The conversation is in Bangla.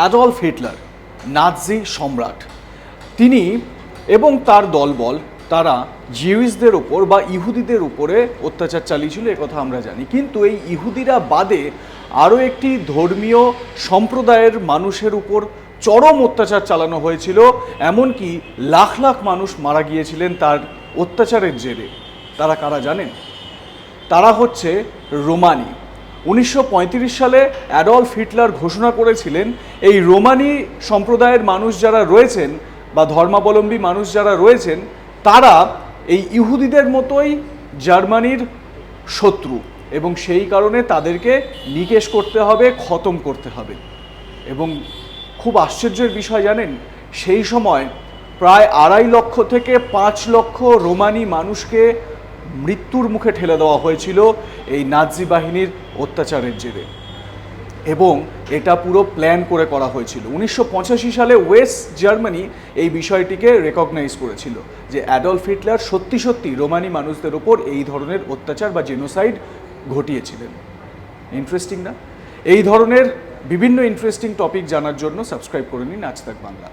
অ্যাডলফ হিটলার, নাৎজি সম্রাট। তিনি এবং তার দলবল, তারা জিউইসদের উপর বা ইহুদিদের উপরে অত্যাচার চালিয়েছিল কথা আমরা জানি। কিন্তু এই ইহুদিরা বাদে আরও একটি ধর্মীয় সম্প্রদায়ের মানুষের উপর চরম অত্যাচার চালানো হয়েছিল, এমনকি লাখ লাখ মানুষ মারা গিয়েছিলেন তার অত্যাচারের জেরে। তারা কারা জানেন? তারা হচ্ছে রোমানি। উনিশশো পঁয়ত্রিশ সালে অ্যাডলফ হিটলার ঘোষণা করেছিলেন, এই রোমানি সম্প্রদায়ের মানুষ যারা রয়েছেন বা ধর্মাবলম্বী মানুষ যারা রয়েছেন, তারা এই ইহুদিদের মতোই জার্মানির শত্রু এবং সেই কারণে তাদেরকে নিকেশ করতে হবে, খতম করতে হবে। এবং খুব আশ্চর্যের বিষয় জানেন, সেই সময় প্রায় আড়াই লক্ষ থেকে পাঁচ লক্ষ রোমানি মানুষকে মৃত্যুর মুখে ঠেলে দেওয়া হয়েছিল এই নাজি বাহিনীর অত্যাচারের জেরে। এবং এটা পুরো প্ল্যান করে করা হয়েছিল। উনিশশো পঁচাশি সালে ওয়েস্ট জার্মানি এই বিষয়টিকে রেকগনাইজ করেছিল যে অ্যাডলফ হিটলার সত্যি সত্যি রোমানি মানুষদের ওপর এই ধরনের অত্যাচার বা জেনোসাইড ঘটিয়েছিলেন। ইন্টারেস্টিং না? এই ধরনের বিভিন্ন ইন্টারেস্টিং টপিক জানার জন্য সাবস্ক্রাইব করে নিন। আজ বাংলা।